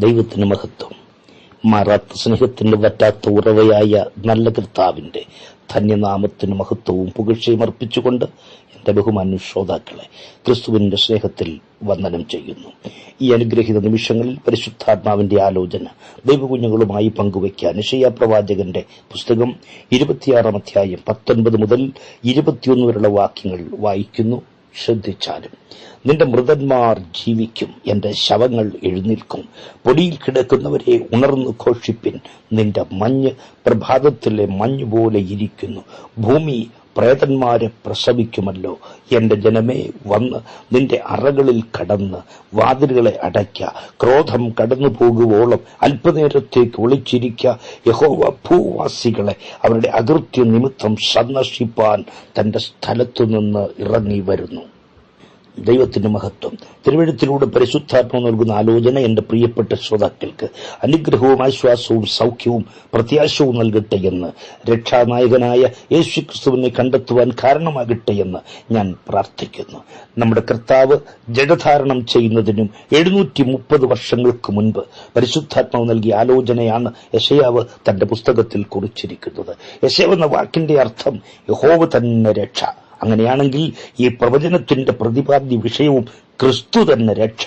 ദൈവത്തിന് മഹത്വം. മാറാത്ത സ്നേഹത്തിന്റെ വറ്റാത്ത ഉറവയായ നല്ല കർത്താവിന്റെ ധന്യനാമത്തിന് മഹത്വവും പുകഴ്ചയും അർപ്പിച്ചുകൊണ്ട് എന്റെ ബഹുമാന്യ ശ്രോതാക്കളെ ക്രിസ്തുവിന്റെ സ്നേഹത്തിൽ വന്ദനം ചെയ്യുന്നു. ഈ അനുഗ്രഹീത നിമിഷങ്ങളിൽ പരിശുദ്ധാത്മാവിന്റെ ആലോചന ദൈവകുഞ്ഞുങ്ങളുമായി പങ്കുവയ്ക്കാൻ നിഷയ പ്രവാചകന്റെ പുസ്തകം ഇരുപത്തിയാറാം അധ്യായം പത്തൊൻപത് മുതൽ ഇരുപത്തിയൊന്ന് വരെയുള്ള വാക്യങ്ങൾ വായിക്കുന്നു. ശ്രദ്ധിച്ചാലും. നിന്റെ മൃതന്മാർ ജീവിക്കും എന്റെ ശവങ്ങൾ എഴുന്നേൽക്കും. പൊടിയിൽ കിടക്കുന്നവരെ ഉണർന്നു ഘോഷിപ്പിൻ. നിന്റെ മഞ്ഞ് പ്രഭാതത്തിലെ മഞ്ഞ് പോലെ ഇരിക്കുന്നു. ഭൂമി പ്രേതന്മാരെ പ്രസവിക്കുമല്ലോ. എന്റെ ജനമേ വന്ന് നിന്റെ അറകളിൽ കടന്ന് വാതിലുകളെ അടയ്ക്ക. ക്രോധം കടന്നു പോകുവോളം അല്പനേരത്തേക്ക് ഒളിച്ചിരിക്ക. യഹോവ ഭൂവാസികളെ അവരുടെ അതിർത്തി നിമിത്തം സന്ദർശിപ്പാൻ തന്റെ സ്ഥലത്തു നിന്ന് ഇറങ്ങി വരുന്നു. ദൈവത്തിന്റെ മഹത്വം. തിരുവഴുത്തിലൂടെ പരിശുദ്ധാത്മ നൽകുന്ന ആലോചന എന്റെ പ്രിയപ്പെട്ട ശ്രോതാക്കൾക്ക് അനുഗ്രഹവും ആശ്വാസവും സൗഖ്യവും പ്രത്യാശവും നൽകട്ടെ എന്ന് രക്ഷാനായകനായ യേശു ക്രിസ്തുവിനെ കണ്ടെത്തുവാൻ കാരണമാകട്ടെ എന്ന് ഞാൻ പ്രാർത്ഥിക്കുന്നു. നമ്മുടെ കർത്താവ് ജഡധാരണം ചെയ്യുന്നതിനും എഴുന്നൂറ്റി മുപ്പത് വർഷങ്ങൾക്ക് മുൻപ് പരിശുദ്ധാത്മാവ് നൽകിയ ആലോചനയാണ് യശയാവ് തന്റെ പുസ്തകത്തിൽ കുറിച്ചിരിക്കുന്നത്. യശയാവ് എന്ന വാക്കിന്റെ അർത്ഥം യഹോവ തന്നെ രക്ഷ. അങ്ങനെയാണെങ്കിൽ ഈ പ്രവചനത്തിന്റെ പ്രതിപാദ്യ വിഷയവും ക്രിസ്തു തന്നെ രക്ഷ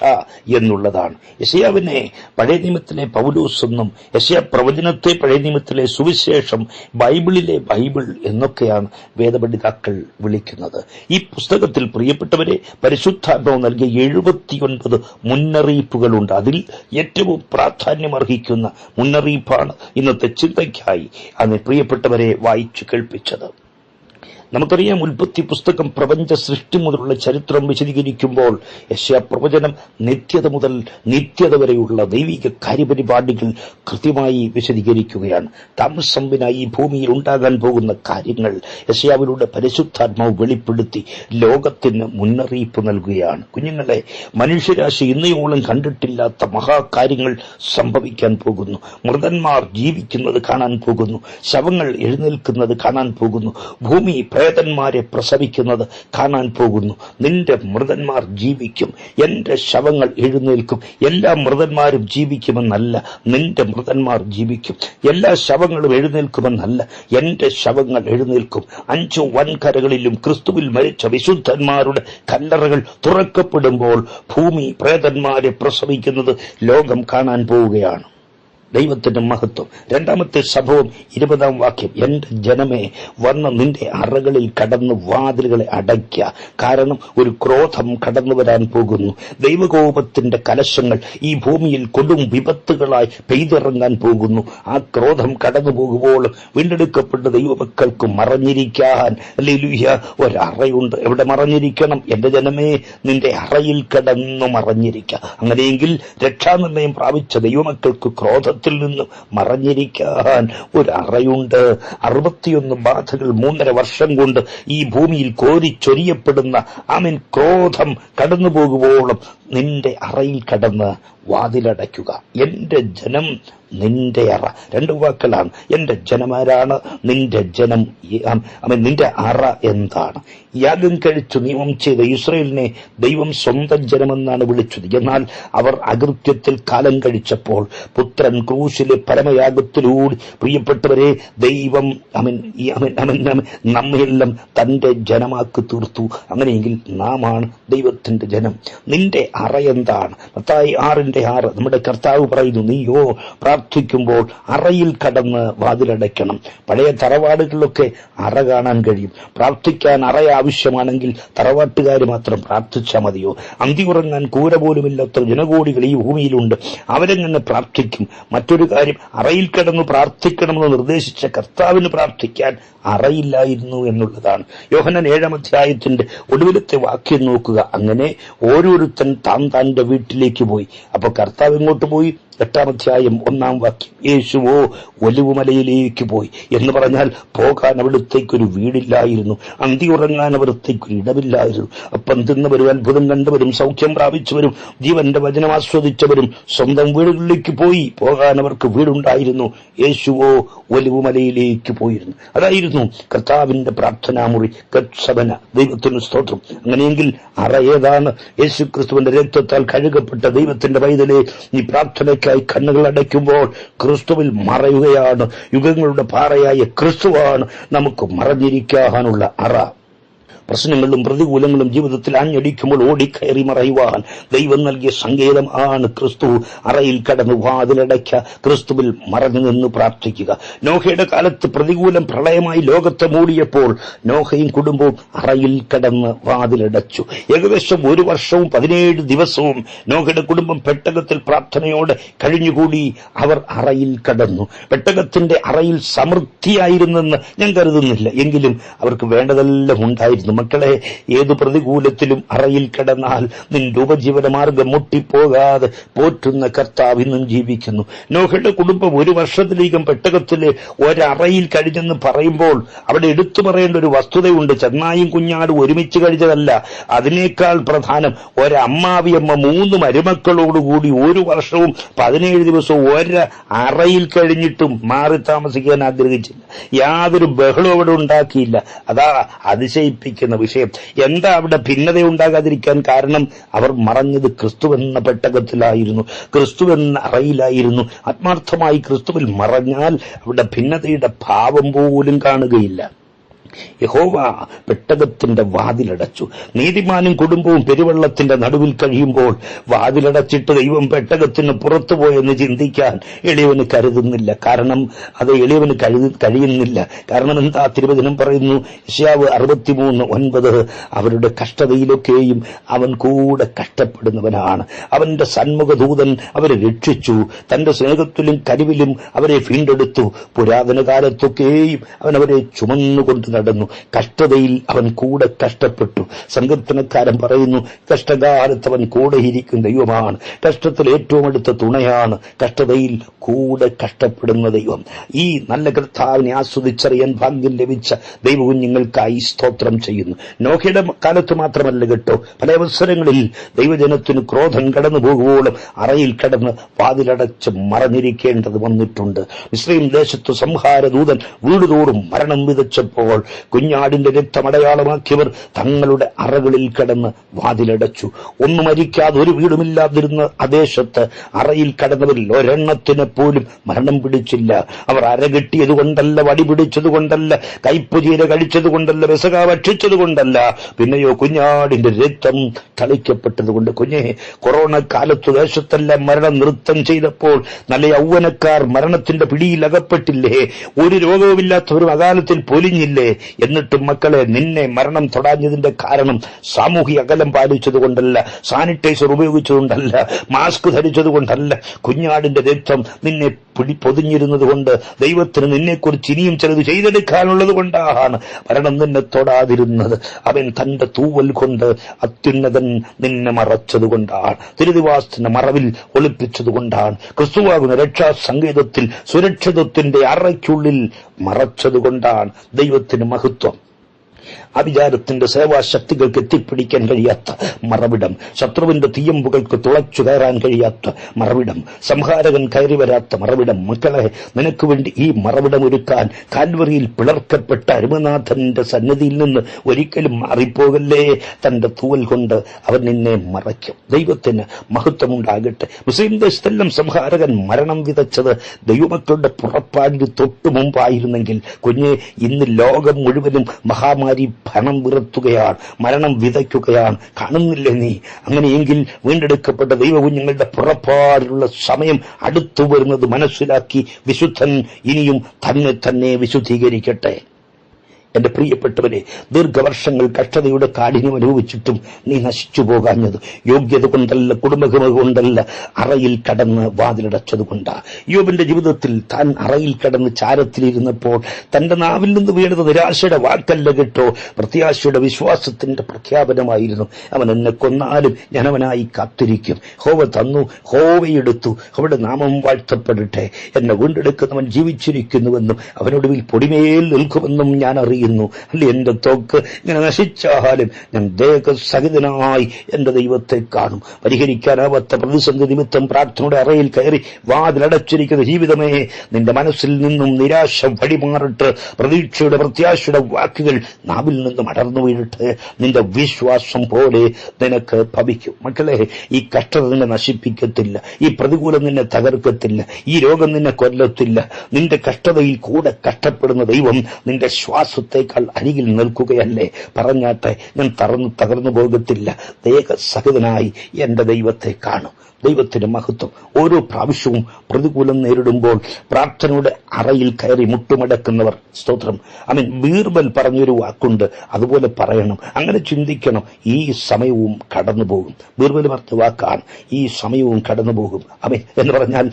എന്നുള്ളതാണ്. യശയാവിനെ പഴയ നിയമത്തിലെ പൗലൂസ് എന്നും യശയ പ്രവചനത്തെ പഴയ നിയമത്തിലെ സുവിശേഷം ബൈബിളിലെ ബൈബിൾ എന്നൊക്കെയാണ് വേദപണ്ഡിതാക്കൾ വിളിക്കുന്നത്. ഈ പുസ്തകത്തിൽ പ്രിയപ്പെട്ടവരെ പരിശുദ്ധാത്മാവ് നൽകിയ എഴുപത്തിയൊൻപത് മുന്നറിയിപ്പുകളുണ്ട്. അതിൽ ഏറ്റവും പ്രാധാന്യമർഹിക്കുന്ന മുന്നറിയിപ്പാണ് ഇന്നത്തെ ചിന്തയ്ക്കായി അത് പ്രിയപ്പെട്ടവരെ വായിച്ചു കേൾപ്പിച്ചത്. നമുക്കറിയാം ഉൽപ്പത്തി പുസ്തകം പ്രപഞ്ച സൃഷ്ടി മുതലുള്ള ചരിത്രം വിശദീകരിക്കുമ്പോൾ യശ പ്രവചനം നിത്യത മുതൽ നിത്യത വരെയുള്ള ദൈവിക കാര്യപരിപാടികൾ കൃത്യമായി വിശദീകരിക്കുകയാണ്. താമസമ്പിനായി ഈ ഭൂമിയിൽ ഉണ്ടാകാൻ പോകുന്ന കാര്യങ്ങൾ യശയാവിലൂടെ പരിശുദ്ധാത്മാവ് വെളിപ്പെടുത്തി ലോകത്തിന് മുന്നറിയിപ്പ് നൽകുകയാണ്. കുഞ്ഞുങ്ങളെ മനുഷ്യരാശി ഇന്നയോളം കണ്ടിട്ടില്ലാത്ത മഹാകാര്യങ്ങൾ സംഭവിക്കാൻ പോകുന്നു. മൃതന്മാർ ജീവിക്കുന്നത് കാണാൻ പോകുന്നു. ശവങ്ങൾ എഴുന്നേൽക്കുന്നത് കാണാൻ പോകുന്നു. ഭൂമി പ്രേതന്മാരെ പ്രസവിക്കുന്നത് കാണാൻ പോകുന്നു. നിന്റെ മൃതന്മാർ ജീവിക്കും. എന്റെ ശവങ്ങൾ എഴുന്നേൽക്കും. എല്ലാ മൃതന്മാരും ജീവിക്കുമെന്നല്ല. നിന്റെ മൃതന്മാർ ജീവിക്കും. എല്ലാ ശവങ്ങളും എഴുന്നേൽക്കുമെന്നല്ല. എന്റെ ശവങ്ങൾ എഴുന്നേൽക്കും. അഞ്ചു വൻകരകളിലും ക്രിസ്തുവിൽ മരിച്ച വിശുദ്ധന്മാരുടെ കല്ലറകൾ തുറക്കപ്പെടുമ്പോൾ ഭൂമി പ്രേതന്മാരെ പ്രസവിക്കുന്നത് ലോകം കാണാൻ പോവുകയാണ്. ദൈവത്തിന്റെ മഹത്വം. രണ്ടാമത്തെ സംഭവം ഇരുപതാം വാക്യം എന്റെ ജനമേ വന്ന് നിന്റെ അറകളിൽ കടന്ന് വാതിലുകളെ അടയ്ക്ക. കാരണം ഒരു ക്രോധം കടന്നു വരാൻ പോകുന്നു. ദൈവകോപത്തിന്റെ കലശങ്ങൾ ഈ ഭൂമിയിൽ കൊടും വിപത്തുകളായി പെയ്തിറങ്ങാൻ പോകുന്നു. ആ ക്രോധം കടന്നു പോകുമ്പോൾ വീണ്ടെടുക്കപ്പെട്ട ദൈവമക്കൾക്ക് മറഞ്ഞിരിക്കാൻ ഒരു ഒരറയുണ്ട്. എവിടെ മറഞ്ഞിരിക്കണം? എന്റെ ജനമേ നിന്റെ അറയിൽ കടന്നു മറഞ്ഞിരിക്ക. അങ്ങനെയെങ്കിൽ രക്ഷാനിർണയം പ്രാപിച്ച ദൈവമക്കൾക്ക് ക്രോധ ലോകത്തിൽ നിന്ന് മറഞ്ഞിരിക്കാൻ ഒരു അറയുണ്ട് അറുപത്തിയൊന്ന് ബാധകൾ മൂന്നര വർഷം കൊണ്ട് ഈ ഭൂമിയിൽ കോരിച്ചൊരിയപ്പെടുന്ന ആമിൻ ക്രോധം കടന്നു പോകുമ്പോഴും നിന്റെ അറയിൽ കടന്ന് വാതിലടയ്ക്കുക. എന്റെ ജനം നിന്റെ അറ. രണ്ടു വാക്കുകളാണ്. എന്റെ ജനമാരാണ് നിന്റെ ജനം നിന്റെ അറ എന്താണ്? യാഗം കഴിച്ചു നിയമം ചെയ്ത ഇസ്രയേലിനെ ദൈവം സ്വന്തം ജനമെന്നാണ് വിളിച്ചത്. എന്നാൽ അവർ അകൃത്യത്തിൽ കാലം കഴിച്ചപ്പോൾ പുത്രൻ ക്രൂശിലെ പരമയാഗത്തിലൂടെ പ്രിയപ്പെട്ടവരെ ദൈവം അമൻ അവൻ നമ്മയെല്ലാം തന്റെ ജനമാക്കി തീർത്തു. അങ്ങനെയെങ്കിൽ നാമാണ് ദൈവത്തിന്റെ ജനം. നിന്റെ അറ എന്താണ്? മത്തായി ആറിന്റെ ആറ്. നമ്മുടെ കർത്താവ് പറയുന്നു നീയോ പ്രാർത്ഥിക്കുമ്പോൾ അറയിൽ കടന്ന് വാതിലടയ്ക്കണം. പഴയ തറവാടുകളിലൊക്കെ അറ കാണാൻ കഴിയും. പ്രാർത്ഥിക്കാൻ അറ ആവശ്യമാണെങ്കിൽ തറവാട്ടുകാർ മാത്രം പ്രാർത്ഥിച്ചാൽ മതിയോ? അന്തി ഉറങ്ങാൻ കൂര പോലുമില്ലാത്ത ജനകോടികൾ ഈ ഭൂമിയിലുണ്ട്. അവരെങ്ങനെ പ്രാർത്ഥിക്കും? മറ്റൊരു കാര്യം അറയിൽ കിടന്ന് പ്രാർത്ഥിക്കണമെന്ന് നിർദ്ദേശിച്ച കർത്താവിന് പ്രാർത്ഥിക്കാൻ അറയില്ലായിരുന്നു എന്നുള്ളതാണ്. യോഹനൻ ഏഴാം അധ്യായത്തിന്റെ ഒടുവിലത്തെ വാക്യം നോക്കുക. അങ്ങനെ ഓരോരുത്തൻ താൻ തന്റെ വീട്ടിലേക്ക് പോയി. അപ്പൊ കർത്താവ് എങ്ങോട്ട് പോയി എട്ടാം അധ്യായം ഒന്നാം വാക്യം. യേശുവോ ഒലിവുമലയിലേക്ക് പോയി. എന്ന് പറഞ്ഞാൽ പോകാൻ അവിടത്തേക്കൊരു വീടില്ലായിരുന്നു. അന്തി ഉറങ്ങാൻ അവിടത്തേക്കൊരു ഇടമില്ലായിരുന്നു. അപ്പം തിന്നവരും അത്ഭുതം കണ്ടവരും സൗഖ്യം പ്രാപിച്ചവരും ജീവന്റെ വചനം ആസ്വദിച്ചവരും സ്വന്തം വീടുകളിലേക്ക് പോയി പോകാൻ അവർക്ക് വീടുണ്ടായിരുന്നു. യേശുവോ ഒലിവുമലയിലേക്ക് പോയിരുന്നു. അതായിരുന്നു കർത്താവിന്റെ പ്രാർത്ഥനാമുറി കത്സവന ദൈവത്തിന് സ്തോത്രം. അങ്ങനെയെങ്കിൽ അറ ഏതാണ്? യേശു ക്രിസ്തുവിന്റെ രക്തത്താൽ കഴുകപ്പെട്ട ദൈവത്തിന്റെ പൈതലെ നീ പ്രാർത്ഥനയ്ക്ക് അറയ്ക്കായി കണ്ണുകൾ അടയ്ക്കുമ്പോൾ ക്രിസ്തുവിൽ മറയുകയാണ്. യുഗങ്ങളുടെ പാറയായ ക്രിസ്തുവാണ് നമുക്ക് മറഞ്ഞിരിക്കാനുള്ള അറ. പ്രശ്നങ്ങളും പ്രതികൂലങ്ങളും ജീവിതത്തിൽ അഞ്ഞടിക്കുമ്പോൾ ഓടിക്കയറി മറയുവാൻ ദൈവം നൽകിയ സങ്കേതം ആണ് ക്രിസ്തു. അറയിൽ കടന്നു വാതിലടയ്ക്ക ക്രിസ്തുവിൽ മറഞ്ഞു നിന്ന് പ്രാർത്ഥിക്കുക. നോഹയുടെ കാലത്ത് പ്രതികൂലം പ്രളയമായി ലോകത്തെ മൂടിയപ്പോൾ നോഹയും കുടുംബവും അറയിൽ കടന്ന് വാതിലടച്ചു. ഏകദേശം ഒരു വർഷവും പതിനേഴ് ദിവസവും നോഹയുടെ കുടുംബം പെട്ടകത്തിൽ പ്രാർത്ഥനയോടെ കഴിഞ്ഞുകൂടി അവർ അറയിൽ കടന്നു. പെട്ടകത്തിന്റെ അറയിൽ സമൃദ്ധിയായിരുന്നെന്ന് ഞാൻ കരുതുന്നില്ല. എങ്കിലും അവർക്ക് വേണ്ടതെല്ലാം ഉണ്ടായിരുന്നു. മക്കളെ ഏത് പ്രതികൂലത്തിലും അറയിൽ കിടന്നാൽ നിന്റെ ഉപജീവനമാർഗം മുട്ടിപ്പോകാതെ പോറ്റുന്ന കർത്താവ് ഇന്നും ജീവിക്കുന്നു. നോഹയുടെ കുടുംബം ഒരു വർഷത്തിലേക്കും പെട്ടകത്തിൽ ഒരറയിൽ കഴിഞ്ഞെന്ന് പറയുമ്പോൾ അവിടെ എടുത്തു പറയേണ്ട ഒരു വസ്തുതയുണ്ട്. ചെന്നായും കുഞ്ഞാടും ഒരുമിച്ച് കഴിച്ചതല്ല. അതിനേക്കാൾ പ്രധാനം ഒരമ്മാവിയമ്മ മൂന്ന് മരുമക്കളോടുകൂടി ഒരു വർഷവും പതിനേഴ് ദിവസവും ഒര അറയിൽ കഴിഞ്ഞിട്ടും മാറി താമസിക്കാൻ ആഗ്രഹിച്ചില്ല. യാതൊരു ബഹളവും അവിടെ ഉണ്ടാക്കിയില്ല. അതാ അതിശയിപ്പിക്കുന്ന വിഷയം. എന്താ അവിടെ ഭിന്നത ഉണ്ടാകാതിരിക്കാൻ കാരണം? അവർ മറഞ്ഞത് ക്രിസ്തു എന്ന പെട്ടകത്തിലായിരുന്നു. ക്രിസ്തു എന്ന അറയിലായിരുന്നു ആത്മാർത്ഥമായി ക്രിസ്തുവിൽ മറഞ്ഞാൽ അവിടെ ഭിന്നതയുടെ ഭാവം പോലും കാണുകയില്ല. യഹോവ പെട്ടകത്തിന്റെ വാതിലടച്ചു. നീതിമാനും കുടുംബവും പെരുവെള്ളത്തിന്റെ നടുവിൽ കഴിയുമ്പോൾ വാതിലടച്ചിട്ട് ദൈവം പെട്ടകത്തിന് പുറത്തു പോയെന്ന് ചിന്തിക്കാൻ എളിയവന് കരുതുന്നില്ല. കാരണം അത് എളിയവന് കഴിയുന്നില്ല. കാരണം എന്താ? തിരുവചനം പറയുന്നു ഇഷ്യാവ് അറുപത്തിമൂന്ന് ഒൻപത് അവരുടെ കഷ്ടതയിലൊക്കെയും അവൻ കൂടെ കഷ്ടപ്പെടുന്നവനാണ്. അവന്റെ സന്മുഖദൂതൻ അവരെ രക്ഷിച്ചു. തന്റെ സ്നേഹത്തിലും കരുവിലും അവരെ വീണ്ടെടുത്തു. പുരാതന കാലത്തൊക്കെയും അവൻ അവരെ ചുമന്നുകൊണ്ട് നടന്നു. കഷ്ടതയിൽ അവൻ കൂടെ കഷ്ടപ്പെട്ടു. സങ്കീർത്തനക്കാരൻ പറയുന്നു കഷ്ടകാലത്ത് അവൻ കൂടെ ഇരിക്കും ദൈവമാണ്. കഷ്ടത്തിൽ ഏറ്റവും അടുത്ത തുണയാണ്. കഷ്ടതയിൽ കൂടെ കഷ്ടപ്പെടുന്ന ദൈവം. ഈ നല്ല കർത്താവിനെ ആസ്വദിച്ചറിയാൻ ഭാഗ്യം ലഭിച്ച ദൈവകുഞ്ഞുങ്ങൾക്കായി സ്തോത്രം ചെയ്യുന്നു. നോഹയുടെ കാലത്ത് മാത്രമല്ല കേട്ടോ പല അവസരങ്ങളിൽ ദൈവജനത്തിന് ക്രോധം കടന്നു പോകുമ്പോഴും അറയിൽ കടന്ന് വാതിലടച്ച് മറഞ്ഞിരിക്കേണ്ടത് വന്നിട്ടുണ്ട്. ഇസ്രയേൽ ദേശത്ത് സംഹാരദൂതൻ വീടുതോറും മരണം വിതച്ചപ്പോൾ കുഞ്ഞാടിന്റെ രക്തമടയാളമാക്കിയവർ തങ്ങളുടെ അറകളിൽ കടന്ന് വാതിലടച്ചു. ഒന്നും മരിക്കാതെ ഒരു വീടുമില്ലാതിരുന്ന അദ്ദേശത്ത് അറയിൽ കടന്നവരിൽ ഒരെണ്ണത്തിന് പോലും മരണം പിടിച്ചില്ല. അവർ അര കൊണ്ടല്ല വടി പിടിച്ചത് കൊണ്ടല്ല കൈപ്പുചീര കഴിച്ചത് കൊണ്ടല്ല വിസക ഭക്ഷിച്ചത് കൊണ്ടല്ല. പിന്നെയോ കുഞ്ഞാടിന്റെ രക്തം തളിക്കപ്പെട്ടത് കൊണ്ട് കുഞ്ഞെ കൊറോണ കാലത്ത് ദേശത്തെല്ലാം മരണം നൃത്തം ചെയ്തപ്പോൾ നല്ല യൗവനക്കാർ മരണത്തിന്റെ പിടിയിൽ അകപ്പെട്ടില്ലേ? ഒരു രോഗവുമില്ലാത്തവരും അകാലത്തിൽ പൊലിഞ്ഞില്ലേ? എന്നിട്ടും മക്കളെ നിന്നെ മരണം തൊടാഞ്ഞതിന്റെ കാരണം സാമൂഹിക അകലം പാലിച്ചതുകൊണ്ടല്ല സാനിറ്റൈസർ ഉപയോഗിച്ചതുകൊണ്ടല്ല മാസ്ക് ധരിച്ചതുകൊണ്ടല്ല കുഞ്ഞാടിന്റെ രക്തം നിന്നെ പിടി പൊതിഞ്ഞിരുന്നത് കൊണ്ട് ദൈവത്തിന് നിന്നെക്കുറിച്ച് ഇനിയും ചിലത് ചെയ്തെടുക്കാനുള്ളത് കൊണ്ടാണ് മരണം നിന്നെ തൊടാതിരുന്നത്. അവൻ തന്റെ തൂവൽ കൊണ്ട് അത്യുന്നതൻ നിന്നെ മറച്ചതുകൊണ്ടാണ് തിരുദിവാസത്തിന്റെ മറവിൽ ഒളിപ്പിച്ചതുകൊണ്ടാണ് ക്രിസ്തുവാകുന്ന രക്ഷാ സംഗീതത്തിൽ സുരക്ഷിതത്തിന്റെ അറയ്ക്കുള്ളിൽ മറച്ചതുകൊണ്ടാണ് ദൈവത്തിന് മഹത്വം. അവിചാരത്തിന്റെ സേവാശക്തികൾക്ക് എത്തിപ്പിടിക്കാൻ കഴിയാത്ത മറവിടം. ശത്രുവിന്റെ തീയമ്പുകൾക്ക് തുളച്ചു കയറാൻ കഴിയാത്ത മറവിടം. സംഹാരകൻ കയറി വരാത്ത മറവിടം. മക്കളെ നിനക്ക് വേണ്ടി ഈ മറവിടം ഒരുക്കാൻ കാൽവറിയിൽ പിളർക്കപ്പെട്ട അരുമനാഥന്റെ സന്നിധിയിൽ നിന്ന് ഒരിക്കലും മാറിപ്പോകല്ലേ? തന്റെ തൂവൽ കൊണ്ട് അവൻ നിന്നെ മറയ്ക്കും. ദൈവത്തിന് മഹത്വമുണ്ടാകട്ടെ. മുസ്ലിം ദേശത്തെല്ലാം സംഹാരകൻ മരണം വിതച്ചത് ദൈവമക്കളുടെ പുറപ്പാടിന് തൊട്ടു മുമ്പായിരുന്നെങ്കിൽ കുഞ്ഞെ ഇന്ന് ലോകം മുഴുവനും മഹാമാരി ഭണം വിറത്തുകയാണ് മരണം വിതയ്ക്കുകയാണ്. കാണുന്നില്ലേ നീ? അങ്ങനെയെങ്കിൽ വീണ്ടെടുക്കപ്പെട്ട ദൈവകുഞ്ഞുങ്ങളുടെ പുറപ്പാടിലുള്ള സമയം അടുത്തു വരുന്നത് മനസ്സിലാക്കി വിശുദ്ധൻ ഇനിയും തന്നെ തന്നെ വിശുദ്ധീകരിക്കട്ടെ. എന്റെ പ്രിയപ്പെട്ടവരെ ദീർഘവർഷങ്ങൾ കഷ്ടതയുടെ കാഠിന്യം അനുഭവിച്ചിട്ടും നീ നശിച്ചു പോകാഞ്ഞത് യോഗ്യത കൊണ്ടല്ല കുടുംബഗമ കൊണ്ടല്ല അറയിൽ കടന്ന് വാതിലടച്ചത് കൊണ്ടാ. യോബിന്റെ ജീവിതത്തിൽ താൻ അറയിൽ കടന്ന് ചാരത്തിലിരുന്നപ്പോൾ തന്റെ നാവിൽ നിന്ന് വീണത് നിരാശയുടെ വാക്കല്ല കേട്ടോ. പ്രത്യാശയുടെ വിശ്വാസത്തിന്റെ പ്രഖ്യാപനമായിരുന്നു. അവൻ എന്നെ കൊന്നാലും ഞാൻ അവനായി കാത്തിരിക്കും. ഹോവ തന്നു ഹോവയെടുത്തു അവിടെ നാമം വാഴ്ത്തപ്പെടട്ടെ. എന്നെ വീണ്ടെടുക്കുന്നവൻ ജീവിച്ചിരിക്കുന്നുവെന്നും അവനൊടുവിൽ പൊടിമേൽ നിൽക്കുമെന്നും ഞാൻ അറിയുന്നു. പറയുന്നു അല്ലെ? എന്റെ തോക്ക് ഇങ്ങനെ നശിച്ചാലും ഞാൻ ദേഹസഹിതനായി എന്റെ ദൈവത്തെ കാണും. പരിഹരിക്കാനാവാത്ത പ്രതിസന്ധി നിമിത്തം പ്രാർത്ഥനയുടെ അറയിൽ കയറി വാതിലടച്ചിരിക്കുന്ന ജീവിതമേ നിന്റെ മനസ്സിൽ നിന്നും നിരാശ വഴിമാറിട്ട് പ്രതീക്ഷയുടെ പ്രത്യാശയുടെ വാക്കുകൾ നാവിൽ നിന്നും അടർന്നു വീഴട്ടെ നിന്റെ വിശ്വാസം പോലെ നിനക്ക് ഭവിക്കും. മക്കളെ ഈ കഷ്ടത നിന്നെ നശിപ്പിക്കത്തില്ല. ഈ പ്രതികൂലം നിന്നെ തകർക്കത്തില്ല. ഈ രോഗം നിന്നെ കൊല്ലത്തില്ല. നിന്റെ കഷ്ടതയിൽ കൂടെ കഷ്ടപ്പെടുന്ന ദൈവം നിന്റെ ശ്വാസത്തേക്കാൾ അരികിൽ നിൽക്കുകയല്ലേ? പറഞ്ഞാട്ടെ ഞാൻ തറന്നു തകർന്നു പോകത്തില്ല. ദേഹസഹിതനായി എന്റെ ദൈവത്തെ കാണും. ദൈവത്തിന്റെ മഹത്വം ഓരോ പ്രാവശ്യവും പ്രതികൂലം നേരിടുമ്പോൾ പ്രാർത്ഥനയുടെ അറയിൽ കയറി മുട്ടുമടക്കുന്നവർ. സ്തോത്രം. ഐ മീൻ ബീർബൽ പറഞ്ഞൊരു വാക്കുണ്ട്. അതുപോലെ പറയണം. അങ്ങനെ ചിന്തിക്കണം. ഈ സമയവും കടന്നുപോകും. ബീർബൽ പറഞ്ഞ വാക്കാണ്. ഈ സമയവും കടന്നുപോകും. പോകും മീൻ എന്ന് പറഞ്ഞാൽ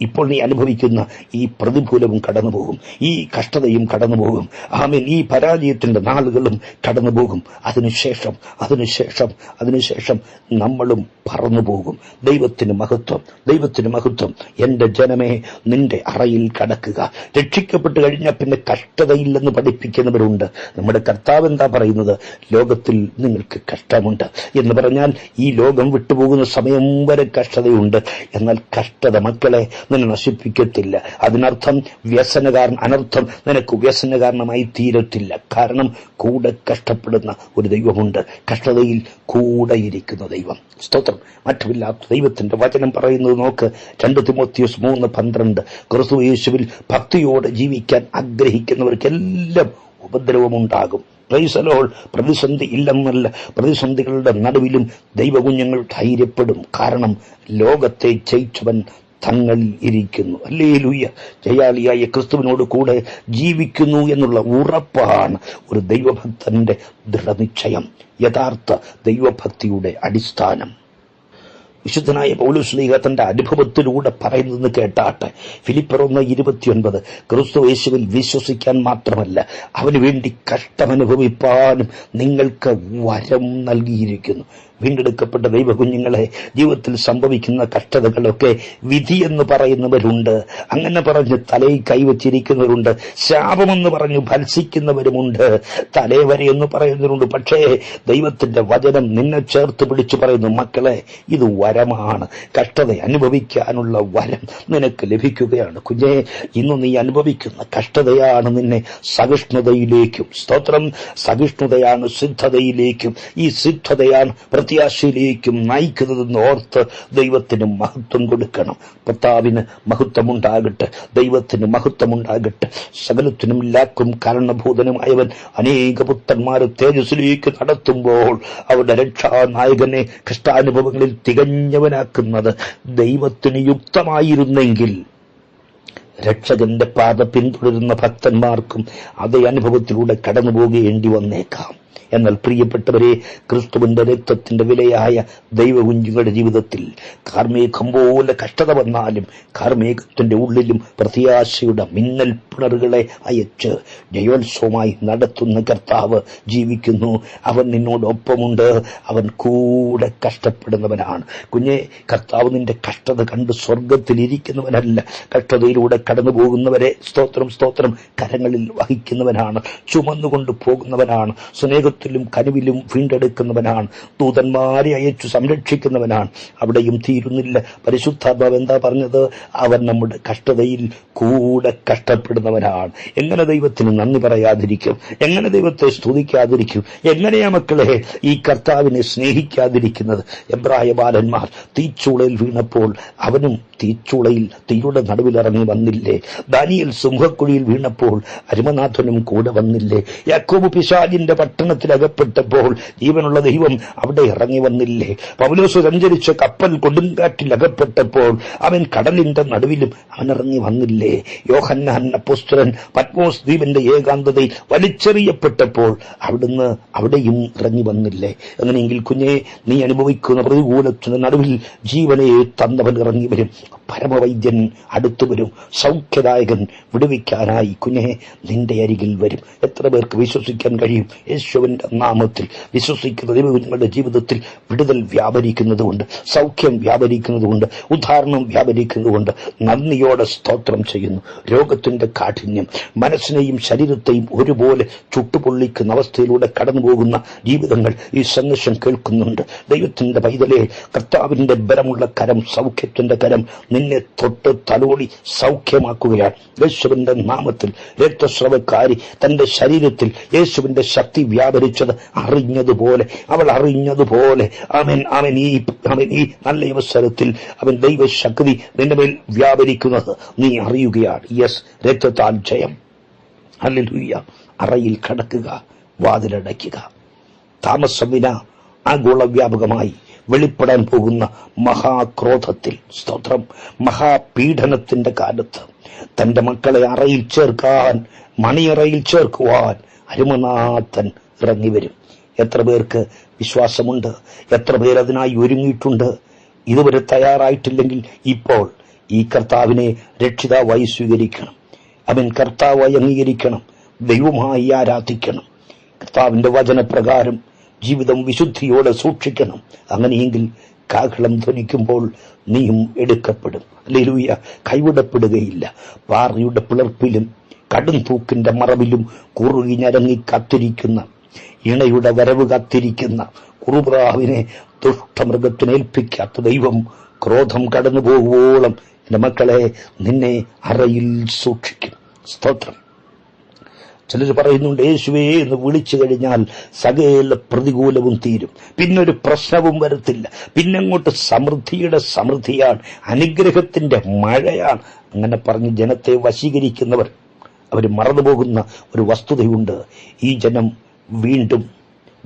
ഇപ്പോൾ നീ അനുഭവിക്കുന്ന ഈ പ്രതികൂലവും കടന്നുപോകും. ഈ കഷ്ടതയും കടന്നുപോകും. ആമീൻ. ഈ പരാജയത്തിന്റെ നാളുകളും കടന്നുപോകും. അതിനുശേഷം അതിനുശേഷം അതിനുശേഷം നമ്മളും പറന്നുപോകും. ദൈവത്തിന് മഹത്വം ദൈവത്തിന് മഹത്വം. എന്റെ ജനമേ നിന്റെ അറയിൽ കടക്കുക. രക്ഷിക്കപ്പെട്ട് കഴിഞ്ഞാൽ പിന്നെ കഷ്ടതയില്ലെന്ന് പഠിപ്പിക്കുന്നവരുണ്ട്. നമ്മുടെ കർത്താവ് എന്താ പറയുന്നത്? ലോകത്തിൽ നിങ്ങൾക്ക് കഷ്ടമുണ്ട് എന്ന് പറഞ്ഞാൽ ഈ ലോകം വിട്ടുപോകുന്ന സമയം വരെ കഷ്ടതയുണ്ട്. എന്നാൽ കഷ്ടത മക്കളെ നിന്നെ നശിപ്പിക്കത്തില്ല. അതിനർത്ഥം വ്യസനകാരൻ അനർത്ഥം നിനക്ക് വ്യസന കാരണമായി തീരത്തില്ല. കാരണം കൂടെ കഷ്ടപ്പെടുന്ന ഒരു ദൈവമുണ്ട്. കഷ്ടതയിൽ കൂടെ ഇരിക്കുന്ന ദൈവം. സ്തോത്രം. മറ്റുമില്ലാത്ത ദൈവത്തിന്റെ വചനം പറയുന്നത് നോക്ക്. രണ്ട് തിമോത്തിയസ് മൂന്ന് പന്ത്രണ്ട്. ക്രിസ്തു യേശുവിൽ ഭക്തിയോടെ ജീവിക്കാൻ ആഗ്രഹിക്കുന്നവർക്കെല്ലാം ഉപദ്രവമുണ്ടാകും. പ്രൈസലോൾ പ്രതിസന്ധി ഇല്ലെന്നല്ല. പ്രതിസന്ധികളുടെ നടുവിലും ദൈവകുഞ്ഞുങ്ങൾ ധൈര്യപ്പെടും. കാരണം ലോകത്തെ ജയിച്ചവൻ തങ്ങളിൽ ഇരിക്കുന്നു. അല്ലേ ലൂയ്യ ജയാളിയായ ക്രിസ്തുവിനോട് കൂടെ ജീവിക്കുന്നു എന്നുള്ള ഉറപ്പാണ് ഒരു ദൈവഭക്തന്റെ ദൃഢനിശ്ചയം. യഥാർത്ഥ ദൈവഭക്തിയുടെ അടിസ്ഥാനം. വിശുദ്ധനായ പൗലുസ്ലീഹ തന്റെ അനുഭവത്തിലൂടെ പറയുന്നതെന്ന് കേട്ടാട്ടെ ഫിലിപ്പർ ഒന്ന് ഇരുപത്തിയൊൻപത് ക്രിസ്തു യേശുവിൽ വിശ്വസിക്കാൻ മാത്രമല്ല അവന് വേണ്ടി കഷ്ടമനുഭവിപ്പാനും നിങ്ങൾക്ക് വരം നൽകിയിരിക്കുന്നു. വീണ്ടെടുക്കപ്പെട്ട ദൈവകുഞ്ഞുങ്ങളെ ജീവിതത്തിൽ സംഭവിക്കുന്ന കഷ്ടതകളൊക്കെ വിധി എന്ന് പറയുന്നവരുണ്ട്. അങ്ങനെ പറഞ്ഞ് തലയിൽ കൈവച്ചിരിക്കുന്നവരുണ്ട് ശാപമെന്ന് പറഞ്ഞു ഭത്സിക്കുന്നവരുമുണ്ട്. തലേവരെ എന്ന് പറയുന്നവരുണ്ട്. പക്ഷേ ദൈവത്തിന്റെ വചനം നിന്നെ ചേർത്ത് പിടിച്ചു പറയുന്നു മക്കളെ ഇത് വരമാണ്. കഷ്ടത അനുഭവിക്കാനുള്ള വരം നിനക്ക് ലഭിക്കുകയാണ്. കുഞ്ഞെ ഇന്ന് നീ അനുഭവിക്കുന്ന കഷ്ടതയാണ് നിന്നെ സഹിഷ്ണുതയിലേക്കും സ്തോത്രം സഹിഷ്ണുതയാണ് സിദ്ധതയിലേക്കും. ഈ സിദ്ധതയാണ് പ്രത്യാശയിലേക്കും നയിക്കുന്നതെന്ന് ഓർത്ത് ദൈവത്തിന് മഹത്വം കൊടുക്കണം. കർത്താവിന് മഹത്വമുണ്ടാകട്ടെ ദൈവത്തിന് മഹത്വമുണ്ടാകട്ടെ. സകലത്തിനും ലാക്കും കാരണഭൂതനുമായവൻ അനേക പുത്രന്മാരെ തേജസ്സിലേക്ക് നടത്തുമ്പോൾ അവരുടെ രക്ഷാനായകനെ കഷ്ടാനുഭവങ്ങളിൽ തികഞ്ഞവനാക്കുന്നത് ദൈവത്തിന് യുക്തമായിരുന്നെങ്കിൽ രക്ഷകന്റെ പാത പിന്തുടരുന്ന ഭക്തന്മാർക്കും അതേ അനുഭവത്തിലൂടെ കടന്നു പോകേണ്ടി വന്നേക്കാം. എന്നാൽ പ്രിയപ്പെട്ടവരെ ക്രിസ്തുവിന്റെ രക്തത്തിന്റെ വിലയായ ദൈവകുഞ്ഞുങ്ങളുടെ ജീവിതത്തിൽ കാർമേഘം പോലെ കഷ്ടത വന്നാലും കാർമേഘത്തിന്റെ ഉള്ളിലും പ്രത്യാശയുടെ മിന്നൽ പിണറുകളെ അയച്ച് ജയോത്സവമായി നടത്തുന്ന കർത്താവ് ജീവിക്കുന്നു. അവൻ നിന്നോടൊപ്പമുണ്ട്. അവൻ കൂടെ കഷ്ടപ്പെടുന്നവനാണ്. കുഞ്ഞെ കർത്താവ് നിന്റെ കഷ്ടത കണ്ട് സ്വർഗത്തിലിരിക്കുന്നവനല്ല കഷ്ടതയിലൂടെ കടന്നു പോകുന്നവരെ സ്തോത്രം സ്തോത്രം കരങ്ങളിൽ വഹിക്കുന്നവനാണ്. ചുമന്നുകൊണ്ട് പോകുന്നവനാണ്. സ്നേഹത്തിലും കനുവിലും വീണ്ടെടുക്കുന്നവനാണ്. ദൂതന്മാരെ അയച്ചു സംരക്ഷിക്കുന്നവനാണ്. അവിടെയും തീരുന്നില്ല. പരിശുദ്ധാത്മാവ് എന്താ പറഞ്ഞത്? അവൻ നമ്മുടെ കഷ്ടതയിൽ കൂടെ കഷ്ടപ്പെടുന്നവനാണ്. എങ്ങനെ ദൈവത്തിന് നന്ദി പറയാതിരിക്കും? എങ്ങനെ ദൈവത്തെ സ്തുതിക്കാതിരിക്കും? എങ്ങനെയാ മക്കളെ ഈ കർത്താവിനെ സ്നേഹിക്കാതിരിക്കുന്നത്? എബ്രായ ബാലന്മാർ തീച്ചൂളയിൽ വീണപ്പോൾ അവനും തീച്ചൂളയിൽ തീയുടെ നടുവിലിറങ്ങി വന്നില്ലേ? ദാനിയൽ സിംഹക്കുഴിയിൽ വീണപ്പോൾ അരുമനാഥനും കൂടെ വന്നില്ലേ? യാക്കോബ് പിശാജിന്റെ പട്ടണത്തിൽ അകപ്പെട്ടപ്പോൾ ജീവനുള്ള ദൈവം അവിടെ ഇറങ്ങി വന്നില്ലേ? പൗലോസ് സഞ്ചരിച്ച കപ്പൽ കൊടുങ്കാറ്റിൽ അകപ്പെട്ടപ്പോൾ അവൻ കടലിന്റെ നടുവിലും അവൻ ഇറങ്ങി വന്നില്ലേ? യോഹന്നാൻ അപ്പോസ്തലൻ പത്മോസ് ദ്വീപിന്റെ ഏകാന്തതയിൽ വലിച്ചെറിയപ്പെട്ടപ്പോൾ അവിടുന്ന് അവിടെയും ഇറങ്ങി വന്നില്ലേ? അങ്ങനെയെങ്കിൽ കുഞ്ഞെ നീ അനുഭവിക്കുന്ന പ്രതികൂലത്തിന് നടുവിൽ ജീവനെ തന്നവൻ ഇറങ്ങി വരും. പരമവൈദ്യൻ അടുത്തു വരും. സൗഖ്യദായകൻ വിടുവിക്കാനായി കുഞ്ഞെ നിന്റെ അരികിൽ വരും. എത്ര പേർക്ക് വിശ്വസിക്കാൻ കഴിയും? യേശുവിന്റെ നാമത്തിൽ വിശ്വസിക്കുന്ന ദൈവങ്ങളുടെ ജീവിതത്തിൽ വിടുതൽ വ്യാപരിക്കുന്നതുകൊണ്ട് സൗഖ്യം വ്യാപരിക്കുന്നതുകൊണ്ട് ഉദാഹരണം വ്യാപരിക്കുന്നതുകൊണ്ട് നന്ദിയോടെ സ്തോത്രം ചെയ്യുന്നു. രോഗത്തിന്റെ കാഠിന്യം മനസ്സിനെയും ശരീരത്തെയും ഒരുപോലെ ചുട്ടുപൊള്ളിക്കുന്ന അവസ്ഥയിലൂടെ കടന്നു പോകുന്ന ജീവിതങ്ങൾ ഈ സന്ദേശം കേൾക്കുന്നുണ്ട്. ദൈവത്തിന്റെ പൈതലെ കർത്താവിന്റെ ബലമുള്ള കരം സൗഖ്യത്തിന്റെ കരം നിന്നെ തൊട്ട് തലോടി സൗഖ്യമാക്കുകയാണ്. യേശുവിന്റെ നാമത്തിൽ രക്തസ്രവക്കാരി തന്റെ ശരീരത്തിൽ യേശുവിന്റെ ശക്തി വ്യാപരിച്ചത് അറിഞ്ഞതുപോലെ അവൾ അറിഞ്ഞതുപോലെ. അവൻ അവൻ ഈ അവൻ ഈ നല്ല അവസരത്തിൽ അവൻ ദൈവശക്തി നിന്റെ മേൽ വ്യാപരിക്കുന്നത് നീ അറിയുകയാണ്. യെസ് രക്തത്താൽ ജയം. ഹല്ലേലൂയ. അറയിൽ കടക്കുക വാതിലടയ്ക്കുക. താമസം വിന ആഗോളവ്യാപകമായി വെളിപ്പെടാൻ പോകുന്ന മഹാക്രോധത്തിൽ സ്തോത്രം മഹാപീഡനത്തിന്റെ കാലത്ത് തന്റെ മക്കളെ അറയിൽ ചേർക്കാൻ മണിയറയിൽ ചേർക്കുവാൻ അരുമനാഥൻ ഇറങ്ങി വരും. എത്ര പേർക്ക് വിശ്വാസമുണ്ട്? എത്ര പേർ അതിനായി ഒരുങ്ങിയിട്ടുണ്ട്? ഇതുവരെ തയ്യാറായിട്ടില്ലെങ്കിൽ ഇപ്പോൾ ഈ കർത്താവിനെ രക്ഷിതാവായി സ്വീകരിക്കണം. അവൻ കർത്താവായി അംഗീകരിക്കണം. ദൈവമായി ആരാധിക്കണം. കർത്താവിന്റെ വചനപ്രകാരം ജീവിതം വിശുദ്ധിയോടെ സൂക്ഷിക്കണം. അങ്ങനെയെങ്കിൽ കാഹളം ധ്വനിക്കുമ്പോൾ നീയും എടുക്കപ്പെടും. അല്ലെലൂയ കൈവിടപ്പെടുകയില്ല. പാറയുടെ പിളർപ്പിലും കടും തൂക്കിന്റെ മറവിലും കുറുകി ഞരങ്ങി കാത്തിരിക്കുന്ന ഇണയുടെ വരവ് കാത്തിരിക്കുന്ന കുറുപ്രാവിനെ ദുഷ്ടമൃഗത്തിനേൽപ്പിക്കാത്ത ദൈവം ക്രോധം കടന്നു പോകുവോളം എന്റെ മക്കളെ നിന്നെ അറയിൽ സൂക്ഷിക്കും. സ്തോത്രം. ചിലർ പറയുന്നുണ്ട് യേശുവേ എന്ന് വിളിച്ചു കഴിഞ്ഞാൽ സകല പ്രതികൂലവും തീരും. പിന്നൊരു പ്രശ്നവും വരത്തില്ല. പിന്നങ്ങോട്ട് സമൃദ്ധിയുടെ സമൃദ്ധിയാണ്. അനുഗ്രഹത്തിന്റെ മഴയാണ്. അങ്ങനെ പറഞ്ഞ് ജനത്തെ വശീകരിക്കുന്നവർ അവർ മറന്നുപോകുന്ന ഒരു വസ്തുതയുണ്ട്. ഈ ജനം വീണ്ടും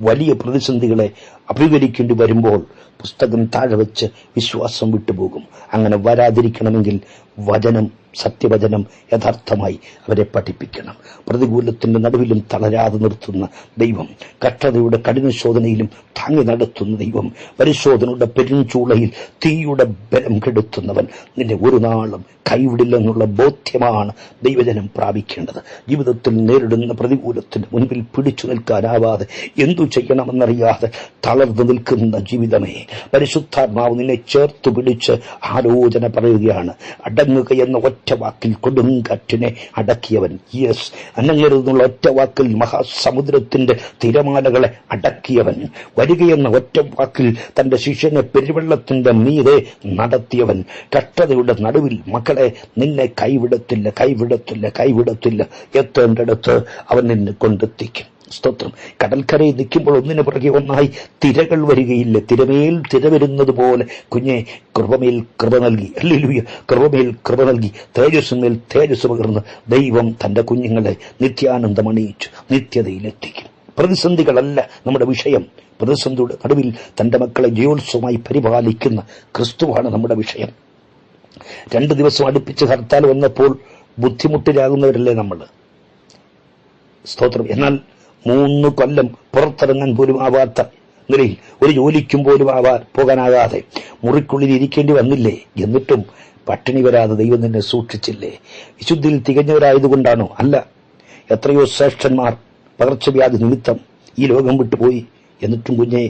വലിയ പ്രതിസന്ധികളെ അഭിമുഖീകരിക്കേണ്ടി വരുമ്പോൾ പുസ്തകം താഴെ വെച്ച് വിശ്വാസം വിട്ടുപോകും. അങ്ങനെ വരാതിരിക്കണമെങ്കിൽ വചനം സത്യവചനം യഥാർത്ഥമായി അവരെ പഠിപ്പിക്കണം. പ്രതികൂലത്തിന്റെ നടുവിലും തളരാതെ നിർത്തുന്ന ദൈവം കഷ്ടതയുടെ കഠിന ശോധനയിലും താങ്ങി നടത്തുന്ന ദൈവം പരിശോധനയുടെ പെരുംചൂളയിൽ തീയുടെ ബലം കെടുത്തുന്നവൻ നിന്നെ ഒരു നാളും കൈവിടില്ലെന്നുള്ള ബോധ്യമാണ് ദൈവജനം പ്രാപിക്കേണ്ടത്. ജീവിതത്തിൽ നേരിടുന്ന പ്രതികൂലത്തിന് മുൻപിൽ പിടിച്ചു നിൽക്കാനാവാതെ എന്തു ചെയ്യണമെന്നറിയാതെ തളർന്നു നിൽക്കുന്ന ജീവിതമേ പരിശുദ്ധാത്മാവ് നിന്നെ ചേർത്ത് പിടിച്ച് ആലോചന പറയുകയാണ്. അടങ്ങുക എന്ന ഒറ്റ വാക്കിൽ കൊടുങ്കാറ്റിനെ അടക്കിയവൻ യെസ്. അനങ്ങരുന്നുള്ള ഒറ്റ വാക്കിൽ മഹാസമുദ്രത്തിന്റെ തിരമാലകളെ അടക്കിയവൻ. വരികയെന്ന ഒറ്റ വാക്കിൽ തന്റെ ശിഷ്യനെ പെരുവെള്ളത്തിന്റെ മീതെ നടത്തിയവൻ. കഷ്ടതയുടെ നടുവിൽ മക്കളെ നിന്നെ കൈവിടത്തില്ല കൈവിടത്തില്ല കൈവിടത്തില്ല. എത്തേണ്ടടുത്ത് അവൻ നിന്നെ കൊണ്ടെത്തിക്കും. സ്തോത്രം. കടൽക്കരയിൽ നിൽക്കുമ്പോൾ ഒന്നിനു പുറകെ ഒന്നായി തിരകൾ വരികയില്ല. തിരമേൽ തിര വരുന്നത് പോലെ. കുഞ്ഞെ കൃപമേൽ കൃപ നൽകി. അല്ലേലൂയ കൃപമേൽ കൃപ നൽകി. തേജസ്സുമേൽ തേജസ് പകർന്ന് ദൈവം തന്റെ കുഞ്ഞുങ്ങളെ നിത്യാനന്ദം അണിയിച്ചു. നിത്യതയിലെത്തിക്കും പ്രതിസന്ധികളല്ല നമ്മുടെ വിഷയം. പ്രതിസന്ധിയുടെ നടുവിൽ തന്റെ മക്കളെ ജയോത്സവമായി പരിപാലിക്കുന്ന ക്രിസ്തുവാണ് നമ്മുടെ വിഷയം. രണ്ട് ദിവസം അടുപ്പിച്ച് ഹർത്താൽ വന്നപ്പോൾ ബുദ്ധിമുട്ടിലാകുന്നവരല്ലേ നമ്മൾ സ്തോത്രം. എന്നാൽ മൂന്ന് കൊല്ലം പുറത്തിറങ്ങാൻ പോലും ആവാത്ത നിലയിൽ ഒരു ജോലിക്കും പോലും ആവാൻ പോകാനാകാതെ മുറിക്കുള്ളിൽ ഇരിക്കേണ്ടി വന്നില്ലേ? എന്നിട്ടും പട്ടിണി വരാതെ ദൈവം നിന്നെ സൂക്ഷിച്ചില്ലേ? വിശുദ്ധിയിൽ തികഞ്ഞവരായതുകൊണ്ടാണോ? അല്ല. എത്രയോ ശ്രേഷ്ഠന്മാർ പകർച്ചവ്യാധി നിമിത്തം ഈ ലോകം വിട്ടുപോയി. എന്നിട്ടും കുഞ്ഞെ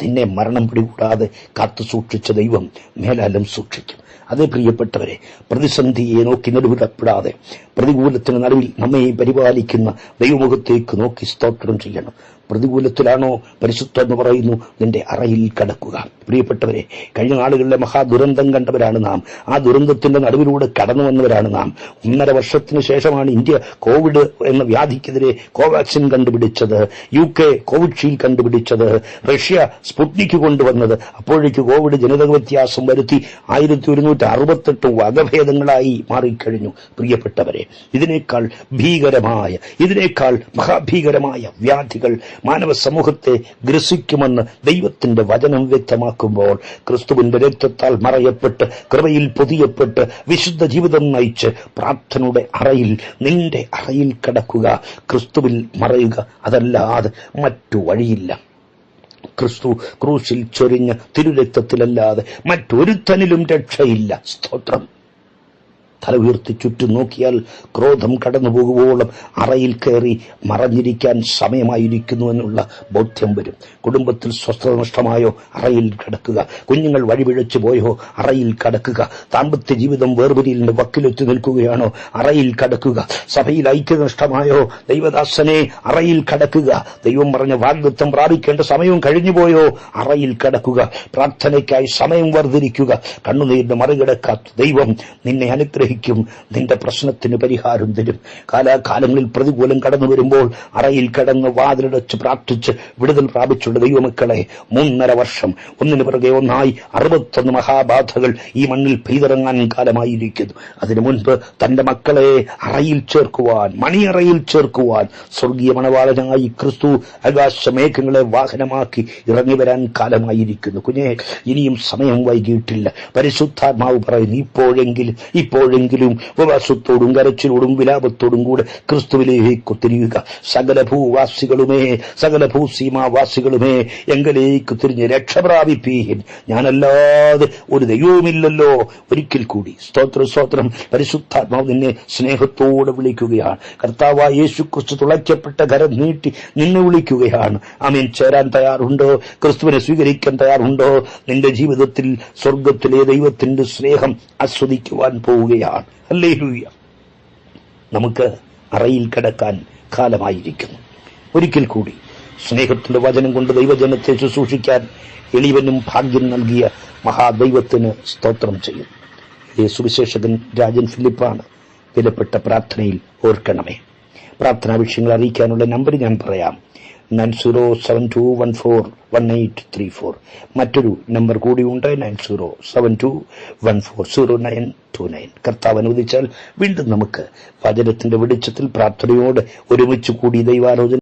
നിന്നെ മരണം പിടികൂടാതെ കാത്തു സൂക്ഷിച്ച ദൈവം മേലാലം സൂക്ഷിക്കും. അതേ പ്രിയപ്പെട്ടവരെ പ്രതിസന്ധിയെ നോക്കി നെടുവിടപ്പെടാതെ പ്രതികൂലത്തിന് നടുവിൽ നമ്മെ പരിപാലിക്കുന്ന ദൈവമുഖത്തേക്ക് നോക്കി സ്തോത്രം ചെയ്യണം. പ്രതികൂലത്തിലാണോ? പരിശുദ്ധം എന്ന് പറയുന്നു. നിന്റെ അറയിൽ കടക്കുക. പ്രിയപ്പെട്ടവരെ കഴിഞ്ഞ നാളുകളിലെ മഹാദുരന്തം കണ്ടവരാണ് നാം. ആ ദുരന്തത്തിന്റെ നടുവിലൂടെ കടന്നു വന്നവരാണ് നാം. ഒന്നര വർഷത്തിന് ശേഷമാണ് ഇന്ത്യ കോവിഡ് എന്ന വ്യാധിക്കെതിരെ കോവാക്സിൻ കണ്ടുപിടിച്ചത്. യു കെ കോവിഷീൽഡ് കണ്ടുപിടിച്ചത്. റഷ്യ സ്പുട്നിക്ക് കൊണ്ടുവന്നത്. അപ്പോഴേക്ക് കോവിഡ് ജനിതക വ്യത്യാസം വരുത്തി ആയിരത്തി ഒരുന്നൂറ്റി അറുപത്തെട്ട് വകഭേദങ്ങളായി മാറിക്കഴിഞ്ഞു. പ്രിയപ്പെട്ടവരെ ഇതിനേക്കാൾ ഭീകരമായ ഇതിനേക്കാൾ മഹാഭീകരമായ വ്യാധികൾ മാനവ സമൂഹത്തെ ഗ്രസിക്കുമെന്ന് ദൈവത്തിന്റെ വചനം വ്യക്തമാക്കുമ്പോൾ ക്രിസ്തുവിന്റെ രക്തത്താൽ മറയപ്പെട്ട് കൃപയിൽ പൊതിയപ്പെട്ട് വിശുദ്ധ ജീവിതം നയിച്ച് പ്രാർത്ഥനയുടെ അറയിൽ നിന്റെ അറയിൽ കിടക്കുക ക്രിസ്തുവിൽ മറയുക അതല്ലാതെ മറ്റു വഴിയില്ല. ക്രിസ്തു ക്രൂശിൽ ചൊരിഞ്ഞ തിരുരക്തത്തിലല്ലാതെ മറ്റൊരുത്തനിലും രക്ഷയില്ല. സ്തോത്രം. തല ഉയർത്തി ചുറ്റും നോക്കിയാൽ ക്രോധം കടന്നു പോകുവോളം അറയിൽ കയറി മറഞ്ഞിരിക്കാൻ സമയമായിരിക്കുന്നു എന്നുള്ള ബോധ്യം വരും. കുടുംബത്തിൽ സ്വസ്ഥത നഷ്ടമായോ അറയിൽ കിടക്കുക. കുഞ്ഞുങ്ങൾ വഴിപിഴച്ചു പോയോ അറയിൽ കടക്കുക. ദാമ്പത്യ ജീവിതം വേർപിരിയലിന്റെ വക്കിലെത്തി നിൽക്കുകയാണോ അറയിൽ കടക്കുക. സഭയിൽ ഐക്യനഷ്ടമായോ ദൈവദാസനെ അറയിൽ കടക്കുക. ദൈവം പറഞ്ഞ വാഗ്ദത്വം പ്രാപിക്കേണ്ട സമയവും കഴിഞ്ഞുപോയോ അറയിൽ കടക്കുക. പ്രാർത്ഥനയ്ക്കായി സമയം വർദ്ധിരിക്കുക. കണ്ണുനീരിന് മറികടക്കാത്ത ദൈവം നിന്നെ അനുഗ്രഹിക്കും. നിന്റെ പ്രശ്നത്തിന് പരിഹാരം തരും. കാലാകാലങ്ങളിൽ പ്രതികൂലം കടന്നു വരുമ്പോൾ അറയിൽ കടന്ന് വാതിലടച്ച് പ്രാർത്ഥിച്ച് വിടുതൽ പ്രാപിച്ചുള്ള ദൈവമക്കളെ മൂന്നര വർഷം. ഒന്നിനു പിറകെ ഒന്നായി അറുപത്തൊന്ന് മഹാബാധകൾ ഈ മണ്ണിൽ പെയ്തിറങ്ങാൻ കാലമായിരിക്കുന്നു. അതിനു മുൻപ് തന്റെ മക്കളെ അറയിൽ ചേർക്കുവാൻ മണിയറയിൽ ചേർക്കുവാൻ സ്വർഗീയ മണവാളനായി ക്രിസ്തു ആകാശമേഘങ്ങളെ വാഹനമാക്കി ഇറങ്ങി വരാൻ കാലമായിരിക്കുന്നു. കുഞ്ഞെ ഇനിയും സമയം വൈകിയിട്ടില്ല. പരിശുദ്ധാത്മാവ് പറയുന്നു ഇപ്പോഴെങ്കിലും ഇപ്പോഴെങ്കിലും ഉപവാസത്തോടും കരച്ചിലോടും വിലാപത്തോടും കൂടെ ക്രിസ്തുവിലേക്ക് തിരിയുക. സകല ഭൂവാസികളുമേ സകല ഭൂസീമാവാസികളുമേ എങ്കിലേക്ക് തിരിഞ്ഞ് രക്ഷപ്രാപിപ്പീൻ ഞാനല്ലാതെ ഒരു ദൈവവുമില്ലല്ലോ. ഒരിക്കൽ കൂടി സ്തോത്ര സ്തോത്രം. പരിശുദ്ധാത്മാവ് നിന്നെ സ്നേഹത്തോടെ വിളിക്കുകയാണ്. കർത്താവായ യേശു ക്രിസ്തു തുളയ്ക്കപ്പെട്ട കരം നീട്ടി നിന്നെ വിളിക്കുകയാണ്. ആമീൻ. ചേരാൻ തയ്യാറുണ്ടോ? ക്രിസ്തുവിനെ സ്വീകരിക്കാൻ തയ്യാറുണ്ടോ? നിന്റെ ജീവിതത്തിൽ സ്വർഗത്തിലെ ദൈവത്തിന്റെ സ്നേഹം ആസ്വദിക്കുവാൻ പോവുകയാണ്. അല്ലേ നമുക്ക് അറയിൽ കിടക്കാൻ കാലമായിരിക്കുന്നു. ഒരിക്കൽ കൂടി സ്നേഹത്തിന്റെ വചനം കൊണ്ട് ദൈവജനത്തെ ശുശ്രൂഷിക്കാൻ എളിവനും ഭാഗ്യം നൽകിയ മഹാദൈവത്തിന് സ്തോത്രം ചെയ്യും. ഈ സുവിശേഷകൻ രാജൻ ഫിലിപ്പാണ് വിലപ്പെട്ട പ്രാർത്ഥനയിൽ ഓർക്കണമേ. പ്രാർത്ഥനാ വിഷയങ്ങൾ അറിയിക്കാനുള്ള നമ്പർ ഞാൻ പറയാം. Nine zero seven two one four one eight three four. മറ്റൊരു നമ്പർ കൂടിയുണ്ട് nine zero seven two one four zero nine two nine. കർത്താവ് അനുവദിച്ചാൽ വീണ്ടും നമുക്ക് വചനത്തിന്റെ വെളിച്ചത്തിൽ പ്രാർത്ഥനയോട് ഒരുമിച്ച് കൂടി ദൈവാലോചന